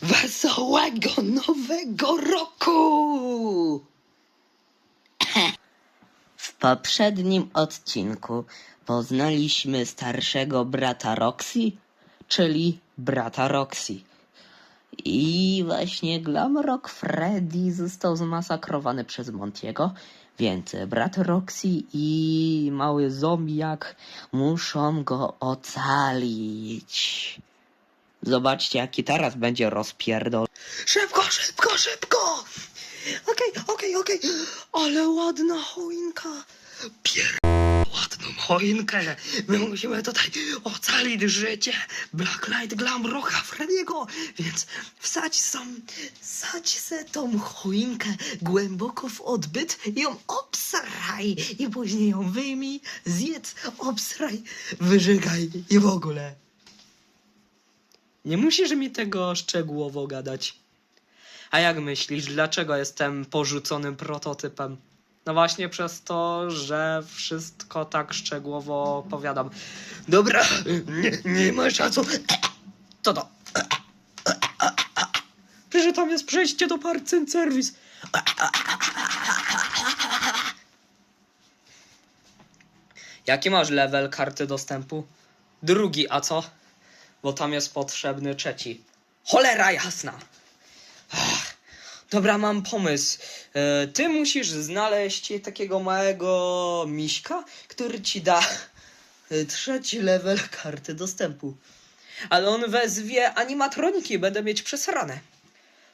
Wesołego Nowego Roku! W poprzednim odcinku poznaliśmy starszego brata Roxy, czyli brata Roxy. I właśnie Glamrock Freddy został zmasakrowany przez Montiego, więc brat Roxy i mały zombiak muszą go ocalić. Zobaczcie, jaki teraz będzie rozpierdol. Szybko, szybko, szybko! Okej, okej, okej. Ale ładna choinka. Pier... Ładną choinkę. My musimy tutaj ocalić życie Blacklight Glam Rocka Frediego. Więc wsadź sam, wsadź se tą choinkę głęboko w odbyt i ją obsraj. I później ją wyjmij, zjedz, obsraj, wyżygaj i w ogóle. Nie musisz mi tego szczegółowo gadać. A jak myślisz, dlaczego jestem porzuconym prototypem? No właśnie przez to, że wszystko tak szczegółowo opowiadam. Dobra, nie, nie ma czasu. To to. Przecież tam jest przejście do Parcen Service. Jaki masz level karty dostępu? Drugi, a co? Bo tam jest potrzebny trzeci. Cholera jasna! Ach, dobra, mam pomysł. E, ty musisz znaleźć takiego małego miśka, który ci da e, trzeci level karty dostępu. Ale on wezwie animatroniki, będę mieć przesrane.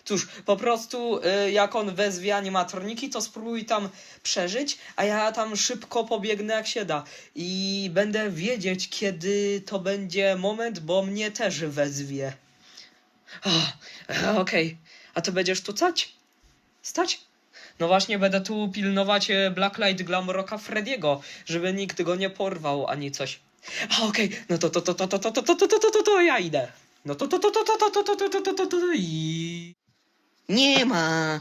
Cóż, po prostu y, jak on wezwie animatroniki, to spróbuj tam przeżyć, a ja tam szybko pobiegnę jak się da. I będę wiedzieć, kiedy to będzie moment, bo mnie też wezwie. E, Okej, a ty będziesz tu stać? Stać? No właśnie, będę tu pilnować e, Blacklight Glamrocka Frediego, żeby nikt go nie porwał ani coś. A okej, no to to to to to to to to to to to to ja idę. No to to to to to to to to to to to to i... Nie ma.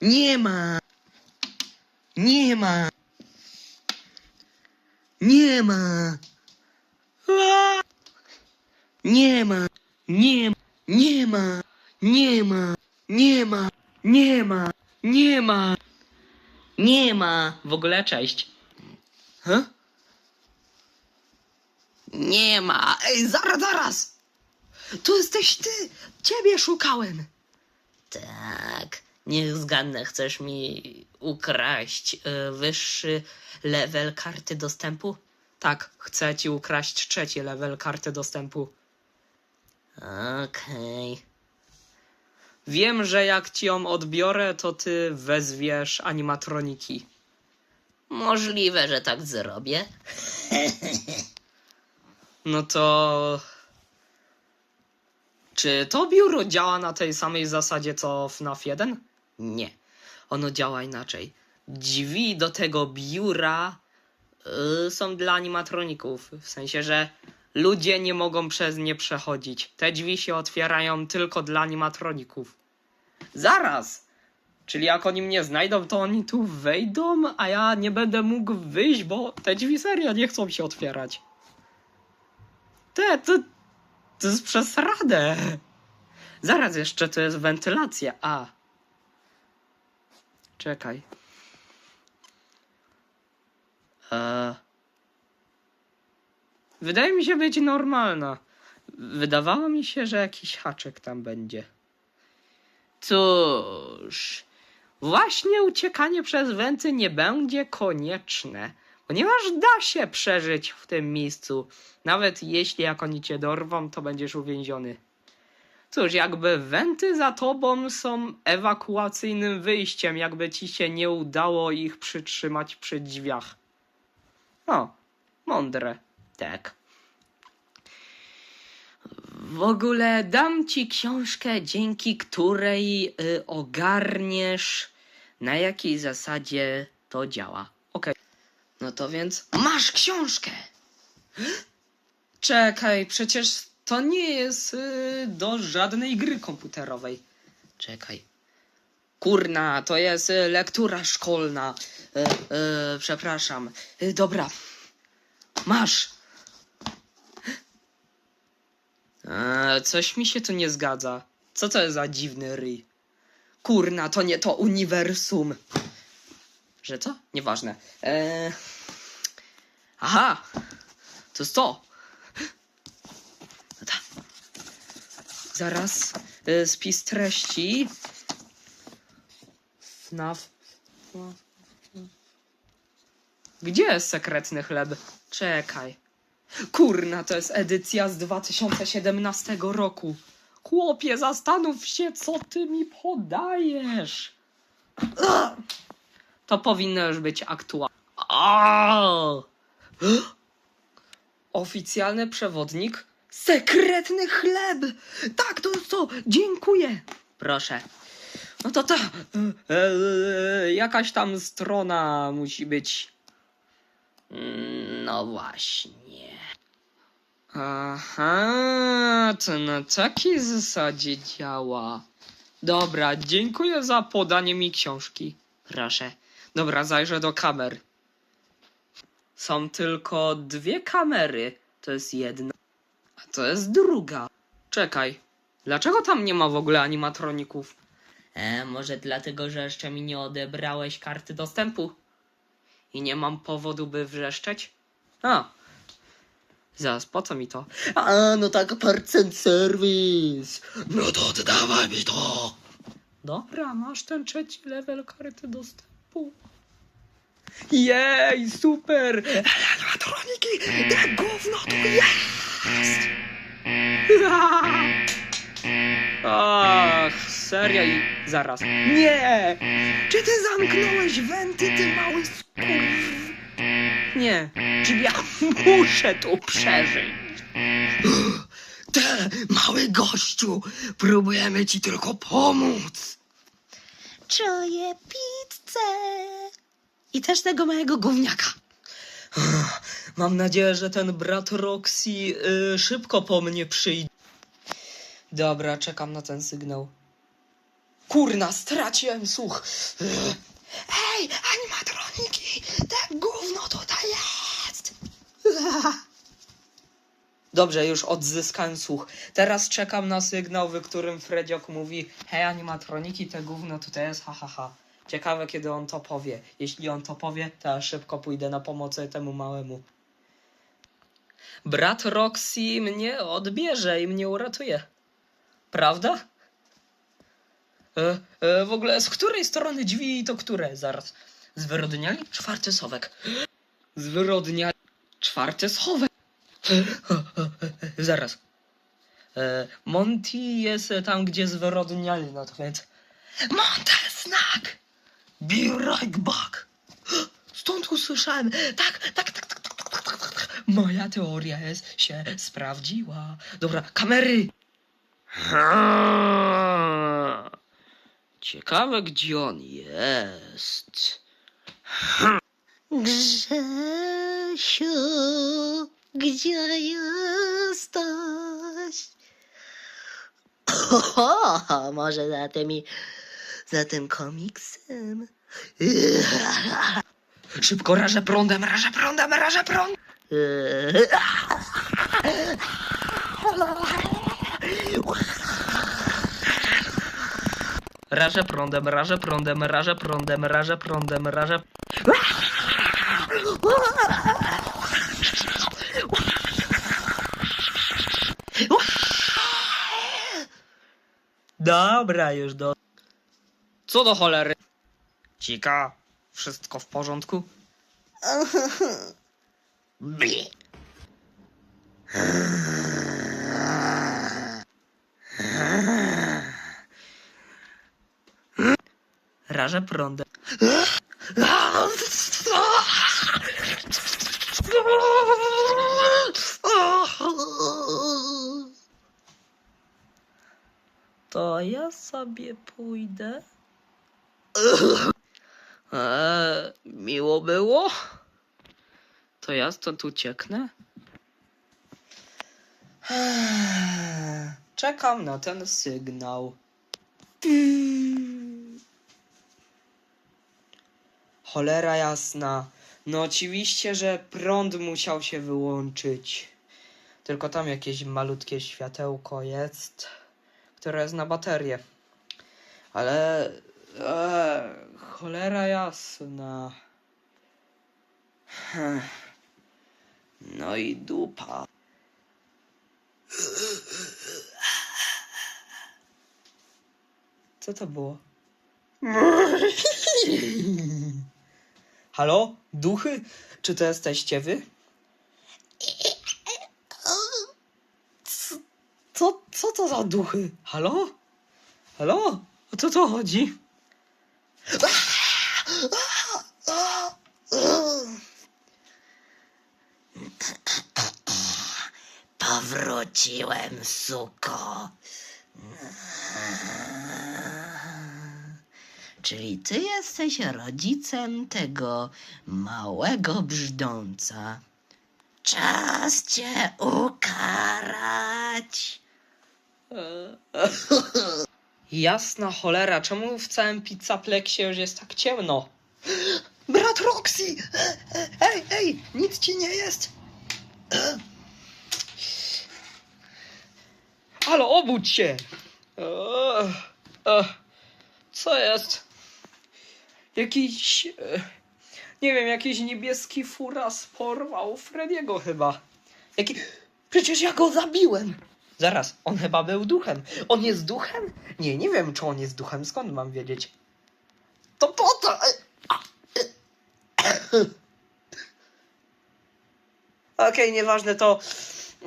Nie ma. Nie ma. Nie ma. Nie ma. Nie ma. Nie ma. Nie ma. Nie ma. Nie ma. Nie ma. Nie ma. W ogóle cześć. Huh? Nie ma. Ej, zaraz, zaraz. Tu jesteś ty. Ciebie szukałem. Tak. Niech zgadnę, chcesz mi ukraść y, wyższy level karty dostępu? Tak, chcę ci ukraść trzeci level karty dostępu. Okej. Wiem, że jak ci ją odbiorę, to ty wezwiesz animatroniki. Możliwe, że tak zrobię. no to. Czy to biuro działa na tej samej zasadzie co FNAF 1? Nie. Ono działa inaczej. Drzwi do tego biura y, są dla animatroników. W sensie, że ludzie nie mogą przez nie przechodzić. Te drzwi się otwierają tylko dla animatroników. Zaraz! Czyli jak oni mnie znajdą, to oni tu wejdą, a ja nie będę mógł wyjść, bo te drzwi serio nie chcą się otwierać. Te, to, to jest przesrane. Zaraz jeszcze to jest wentylacja. A. Czekaj. E... Wydaje mi się być normalna. Wydawało mi się, że jakiś haczyk tam będzie. Cóż, właśnie uciekanie przez wenty nie będzie konieczne, ponieważ da się przeżyć w tym miejscu. Nawet jeśli jak oni cię dorwą, to będziesz uwięziony. Cóż, jakby wenty za tobą są ewakuacyjnym wyjściem, jakby ci się nie udało ich przytrzymać przy drzwiach. O, mądre. Tak. W ogóle dam ci książkę, dzięki której y, ogarniesz, na jakiej zasadzie to działa. No to więc masz książkę! Czekaj, przecież to nie jest y, do żadnej gry komputerowej. Czekaj. Kurna, to jest y, lektura szkolna. Y, y, przepraszam. Y, dobra. Masz. Eee, coś mi się tu nie zgadza. Co to jest za dziwny ryj? Kurna, to nie to uniwersum. Że co? Nieważne. Eee... Aha! To jest to! No tak. Zaraz. E, spis treści. FNAF. Gdzie jest sekretny chleb? Czekaj. Kurna, to jest edycja z 2017 roku. Chłopie, zastanów się, co ty mi podajesz. Ugh. To powinno już być aktualne. Oficjalny przewodnik? Sekretny chleb! Tak, to jest to! Dziękuję! Proszę. No to ta. E, e, jakaś tam strona musi być. Mm, No właśnie. Aha, to na takiej zasadzie działa. Dobra, dziękuję za podanie mi książki. Proszę. Dobra, zajrzę do kamer. Są tylko dwie kamery. To jest jedna, a to jest druga. Czekaj, dlaczego tam nie ma w ogóle animatroników? E, może dlatego, że jeszcze mi nie odebrałeś karty dostępu. I nie mam powodu, by wrzeszczeć? A. Zaraz, po co mi to? A, no tak, parcent serwis. No to oddawaj mi to. Dobra, masz ten trzeci level karty dostępu. Jej, super! Animatroniki, te gówno tu jest! Ach, serio i zaraz. Nie! Czy ty zamknąłeś wenty, ty mały skur... Nie, czyli ja muszę tu przeżyć. Te, mały gościu, próbujemy ci tylko pomóc. Czuję pizzę. I też tego małego gówniaka. Mam nadzieję, że ten brat Roxy y, szybko po mnie przyjdzie. Dobra, czekam na ten sygnał. Kurna, straciłem słuch. Ej, animatroniki, te gówno tutaj jest. Dobrze, już odzyskałem słuch. Teraz czekam na sygnał, w którym Fredziok mówi Hej animatroniki, te gówno tutaj jest, ha ha ha. Ciekawe kiedy on to powie. Jeśli on to powie, to ja szybko pójdę na pomoc temu małemu. Brat Roxy mnie odbierze i mnie uratuje. Prawda? E, e, w ogóle z której strony drzwi to które? Zaraz. Zwyrodniali? Czwarty sowek. Zwyrodniali? Czwarty schowek. Zaraz. E, Monty jest tam, gdzie zwyrodniali, no to więc... Monty, znak! Be right back. Stąd usłyszałem. Tak, tak, tak, tak, tak, tak, tak, tak, tak. Moja teoria jest, się sprawdziła. Dobra, kamery. Ciekawe, gdzie on jest. Ha. Grzesiu, gdzie jesteś? Oho, może za tymi za tym komiksem. Szybko rażę prądem, rażę prądem, rażę prądem. Rażę prądem, rażę prądem, rażę prądem, rażę prądem, rażę... Dobra, już do... Co do cholery? Cika, wszystko w porządku? Bli. Rażę prądem. To ja sobie pójdę. Eee, miło było. To ja stąd ucieknę. Eee, Czekam na ten sygnał. Cholera jasna. No oczywiście, że prąd musiał się wyłączyć. Tylko tam jakieś malutkie światełko jest, które jest na baterię. Ale e, cholera jasna. No i dupa. Co to było? Halo? Duchy? Czy to jesteście wy? Co, co to za duchy? Halo? Halo? O co to chodzi? Powróciłem, suko. Czyli ty jesteś rodzicem tego małego brzdąca. Czas cię ukarać. Jasna cholera, czemu w całym pizzapleksie już jest tak ciemno? Brat Roxy! Ej, ej, nic ci nie jest! Halo, obudź się! Co jest? Jakiś... e, Nie wiem, jakiś niebieski furas porwał Frediego chyba. Jaki... Przecież ja go zabiłem! Zaraz, on chyba był duchem. On jest duchem? Nie, nie wiem, czy on jest duchem. Skąd mam wiedzieć? To po to... Okej, nieważne to.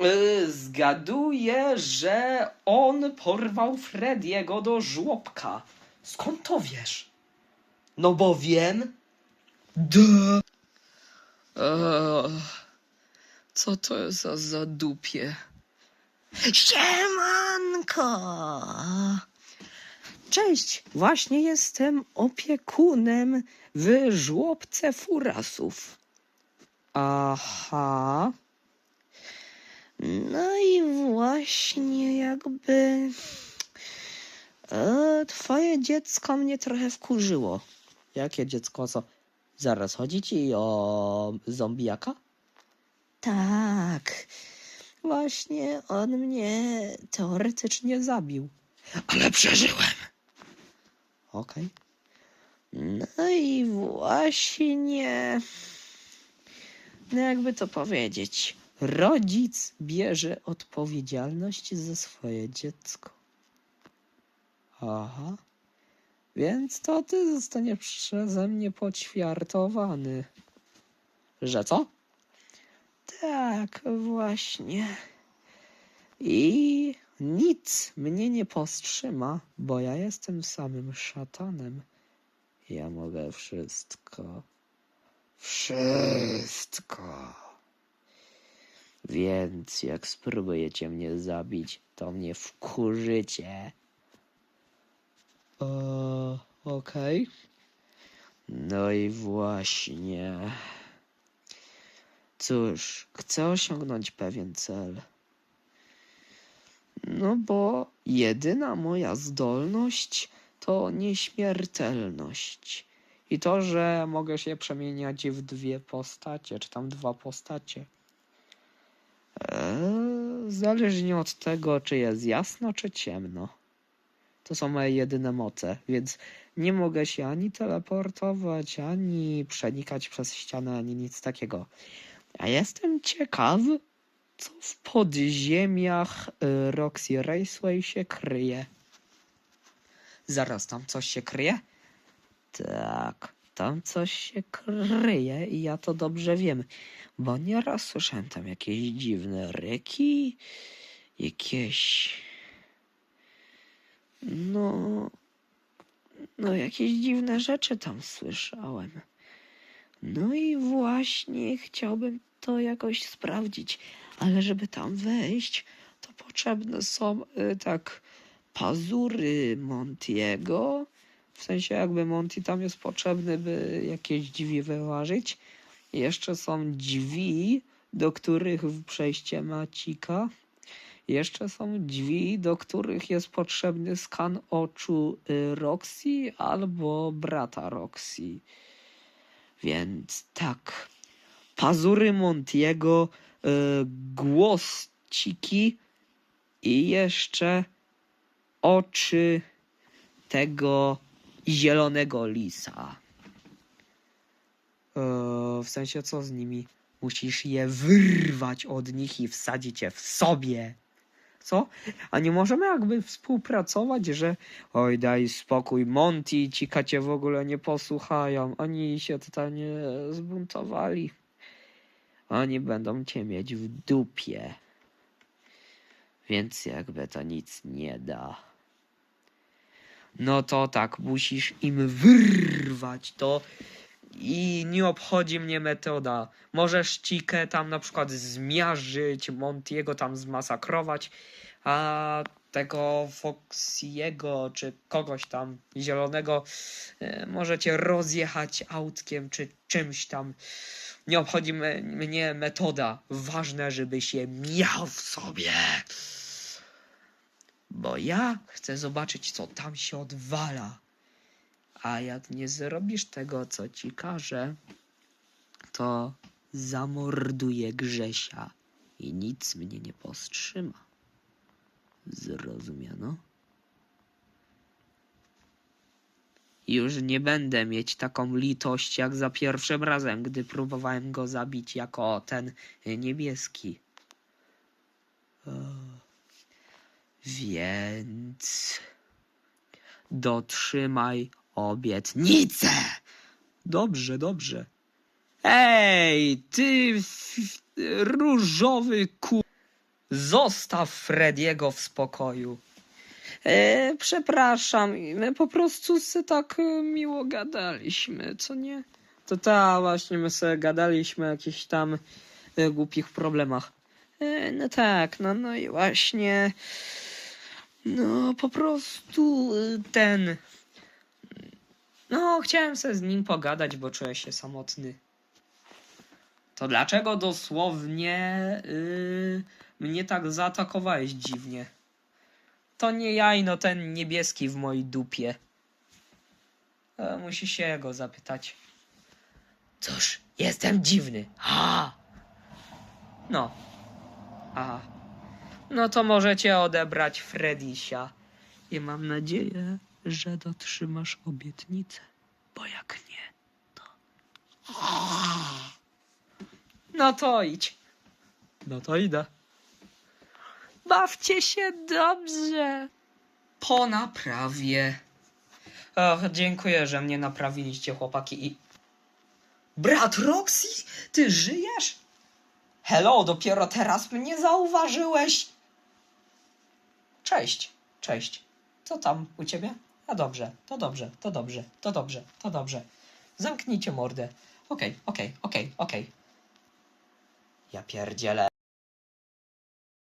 Yy, zgaduję, że on porwał Frediego do żłobka. Skąd to wiesz? No bo wiem. Duh. co to jest za zadupie? Siemanko! Cześć, właśnie jestem opiekunem w żłobce furasów. Aha. No i właśnie jakby e, twoje dziecko mnie trochę wkurzyło. Jakie dziecko? Co? Zaraz, chodzi ci o zombiaka? Tak. Właśnie on mnie teoretycznie zabił. Ale przeżyłem. Okej. No i właśnie. No jakby to powiedzieć. Rodzic bierze odpowiedzialność za swoje dziecko. Aha. Więc to ty zostaniesz przeze mnie poćwiartowany. Że co? Tak, właśnie. I nic mnie nie powstrzyma, bo ja jestem samym szatanem. Ja mogę wszystko. Wszystko. Więc jak spróbujecie mnie zabić, to mnie wkurzycie. Eee, okej. No i właśnie. Cóż, chcę osiągnąć pewien cel. No bo jedyna moja zdolność to nieśmiertelność. I to, że mogę się przemieniać w dwie postacie, czy tam dwa postacie. Eee, zależnie od tego, czy jest jasno, czy ciemno. To są moje jedyne moce, więc nie mogę się ani teleportować, ani przenikać przez ścianę, ani nic takiego. A jestem ciekaw, co w podziemiach y, Roxy Raceway się kryje. Zaraz, tam coś się kryje? Tak, tam coś się kryje i ja to dobrze wiem, bo nieraz słyszałem tam jakieś dziwne ryki, jakieś... No... No, jakieś dziwne rzeczy tam słyszałem. No i właśnie chciałbym to jakoś sprawdzić, ale żeby tam wejść, to potrzebne są y, tak pazury Montiego. W sensie jakby Monty tam jest potrzebny, by jakieś drzwi wyważyć. Jeszcze są drzwi, do których przejście Macika. Jeszcze są drzwi, do których jest potrzebny skan oczu y, Roxy albo brata Roxy. Więc tak. Pazury Montiego, y, głos kciuki i jeszcze oczy tego zielonego lisa. Eee, w sensie co z nimi? Musisz je wyrwać od nich i wsadzić je w sobie. Co? A nie możemy jakby współpracować, że oj daj spokój, Monty i Cika cię w ogóle nie posłuchają. Oni się tutaj nie zbuntowali. Oni będą cię mieć w dupie. Więc jakby to nic nie da. No to tak, musisz im wyrwać to i nie obchodzi mnie metoda. Możesz Cikę tam na przykład zmiażyć, Montiego tam zmasakrować, a tego Foxiego czy kogoś tam zielonego e, możecie rozjechać autkiem czy czymś tam. Nie obchodzi mnie metoda. Ważne, żeby się miał w sobie. Bo ja chcę zobaczyć, co tam się odwala. A jak nie zrobisz tego, co ci każę, to zamorduję Grzesia i nic mnie nie powstrzyma. Zrozumiano? Już nie będę mieć taką litość jak za pierwszym razem, gdy próbowałem go zabić jako ten niebieski. Więc dotrzymaj obietnicę. Dobrze, dobrze. Ej, ty różowy ku... Zostaw Frediego w spokoju. E, przepraszam, my po prostu se tak e, miło gadaliśmy, co nie? To ta właśnie my sobie gadaliśmy o jakichś tam e, głupich problemach. E, no tak, no, no i właśnie... No po prostu e, ten... No, chciałem sobie z nim pogadać, bo czuję się samotny. To dlaczego dosłownie yy, mnie tak zaatakowałeś dziwnie? To nie jajno, ten niebieski w mojej dupie. E, musi się go zapytać. Cóż, jestem dziwny. Ha! No. Aha. No to możecie odebrać Fredisia. I mam nadzieję, że dotrzymasz obietnicę. Bo jak nie, to. No to idź. No to idę. Bawcie się dobrze. Po naprawie. Och, dziękuję, że mnie naprawiliście, chłopaki. I... Brat Roxy, ty żyjesz? Hello, dopiero teraz mnie zauważyłeś. Cześć, cześć. Co tam u ciebie? A dobrze, to dobrze, to dobrze, to dobrze, to dobrze. Zamknijcie mordę. Okej, okej, okej, okej. Ja pierdzielę.